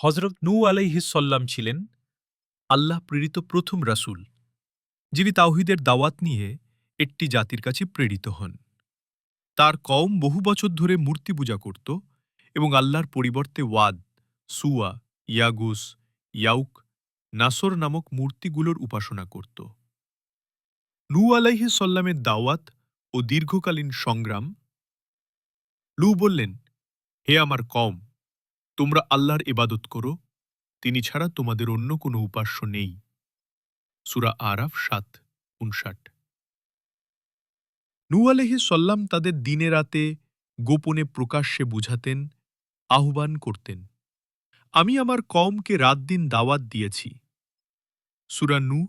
হজরত নূ আলাইহিসল্লাম ছিলেন আল্লাহ প্রেরিত প্রথম রাসূল, যিনি তাওহিদের দাওয়াত নিয়ে একটি জাতির কাছে প্রেরিত হন। তার কম বহু বছর ধরে মূর্তি পূজা করত এবং আল্লাহর পরিবর্তে ওয়াদ, সুয়া, ইয়াগুস, ইয়াউক, নাসর নামক মূর্তিগুলোর উপাসনা করত। নূ আলাইহিসল্লামের দাওয়াত ও দীর্ঘকালীন সংগ্রাম লু বললেন, হে আমার কম তোমরা আল্লাহর ইবাদত করো, তিনি ছাড়া তোমাদের অন্য কোনো উপাস্য নেই। সুরা আরাফ সাত, উনষাট। নূ আলহিসল্লাম তাদের দিনে রাতে গোপনে প্রকাশ্যে বুঝাতেন, আহ্বান করতেন, আমি আমার কমকে রাত দিন দাওয়াত দিয়েছি। সুরা নু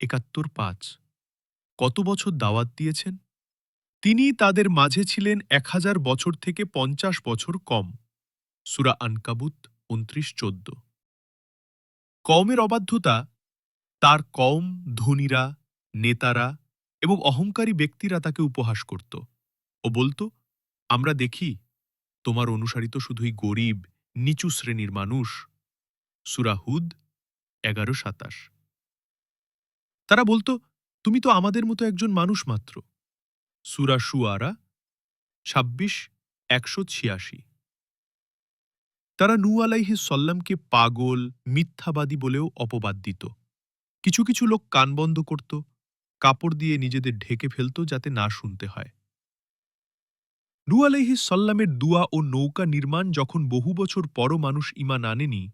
একাত্তর পাঁচ, কত বছর দাওয়াত দিয়েছেন? তিনি তাদের মাঝে ছিলেন এক হাজার বছর থেকে পঞ্চাশ বছর কম। সুরা আনকাবুত উনত্রিশ চোদ্দ। কওমের অবাধ্যতা তার কম ধনীরা, নেতারা এবং অহংকারী ব্যক্তিরা তাকে উপহাস করত ও বলত, আমরা দেখি তোমার অনুসারিত শুধুই গরিব, নিচু শ্রেণির মানুষ। সুরাহুদ এগারো সাতাশ। তারা বলতো, তুমি তো আমাদের মতো একজন মানুষ মাত্র। সুরা সুয়ারা ছাব্বিশ, একশো ছিয়াশি। তারা নূ আলাইহি সল্লামকে পাগল, মিথ্যাবাদী বলেও অপবাদ দিত। কিছু কিছু লোক কান বন্ধ করত, কাপড় দিয়ে নিজেদের ঢেকে ফেলত যাতে না শুনতে হয়। নূ আলাইহি সল্লামের দুয়া ও নৌকা নির্মাণ যখন বহু বছর পরও মানুষ ইমান আনেনি,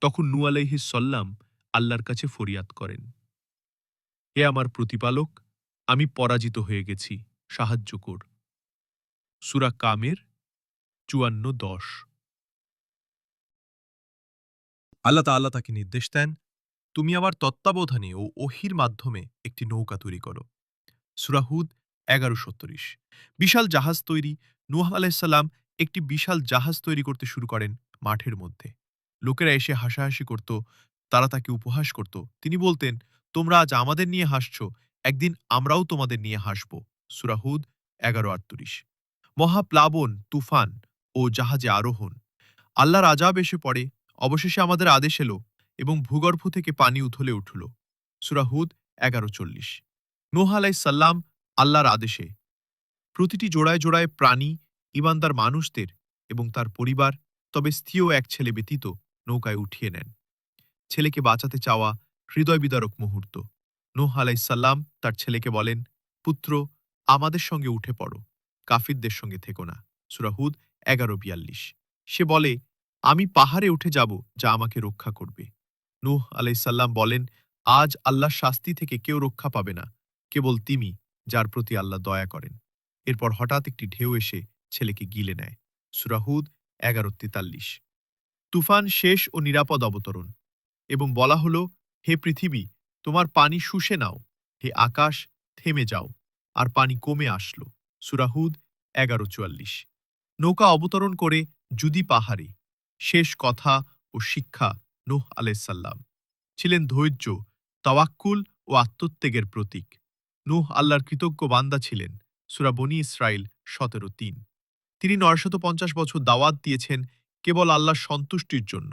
তখন নূ আলাইহি সল্লাম আল্লাহর কাছে ফরিয়াদ করেন। হে আমার প্রতিপালক, আমি পরাজিত হয়ে গেছি সাহায্য কর সুরা কামের চুয়ান্ন দশ। আল্লাহ তাল্লাহ তাকে নির্দেশ দেন, তুমি আমার তত্ত্বাবধানে ও ওহির মাধ্যমে একটি নৌকা তৈরি করো। সুরাহুদ এগারো সত্তরিশ বিশাল জাহাজ তৈরি। নুহ আলাইসাল্লাম একটি বিশাল জাহাজ তৈরি করতে শুরু করেন মাঠের মধ্যে। লোকেরা এসে হাসাহাসি করত, তারা তাকে উপহাস করত। তিনি বলতেন, তোমরা আজ আমাদের নিয়ে হাসছ, একদিন আমরাও তোমাদের নিয়ে হাসব। সুরাহুদ এগারো আটত্রিশ। মহাপ্লাবন, তুফান ও জাহাজে আরোহণ। আল্লাহর আজাব এসে পড়ে। অবশেষে আমাদের আদেশ এলো এবং ভূগর্ভ থেকে পানি উথলে উঠল। সুরাহুদ এগারো চল্লিশ। নোহ আলাইসাল্লাম আল্লাহর আদেশে। প্রতিটি জোড়ায় জোড়ায় প্রাণী ইমানদার মানুষদের এবং তার পরিবার, তবে স্থির এক ছেলে ব্যতীত নৌকায় উঠিয়ে নেন। ছেলেকে বাঁচাতে চাওয়া হৃদয় বিদারক মুহূর্ত। নোহ আলাইসাল্লাম তার ছেলেকে বলেন, পুত্র, আমাদের সঙ্গে উঠে পড়ো। কাফিরদের সঙ্গে থেকো না। সুরাহুদ এগারো বিয়াল্লিশ। সে বলে আমি পাহাড়ে উঠে যাব যা আমাকে রক্ষা করবে। নুহ আলাইসাল্লাম বলেন, আজ আল্লাহ শাস্তি থেকে কেউ রক্ষা পাবে না, কেবল তিনি যার প্রতি আল্লাহ দয়া করেন। এরপর হঠাৎ একটি ঢেউ এসে ছেলেকে গিলে নেয়। সুরাহুদ এগারো তেতাল্লিশ। তুফান শেষ ও নিরাপদ অবতরণ এবং বলা হল, হে পৃথিবী, তোমার পানি শুষে নাও, হে আকাশ, থেমে যাও, আর পানি কমে আসলো। সুরাহুদ এগারো চুয়াল্লিশ। নৌকা অবতরণ করে জুদি পাহাড়ে শেষ কথা ও শিক্ষা নুহ আলাইসাল্লাম ছিলেন ধৈর্য, তাওয়াক্কুল ও আত্মত্যাগের প্রতীক। নুহ আল্লাহর কৃতজ্ঞ বান্দা ছিলেন সুরাবনি ইসরায়েল সতেরো তিন। তিনি নয়শত পঞ্চাশ বছর দাওয়াত দিয়েছেন কেবল আল্লাহর সন্তুষ্টির জন্য।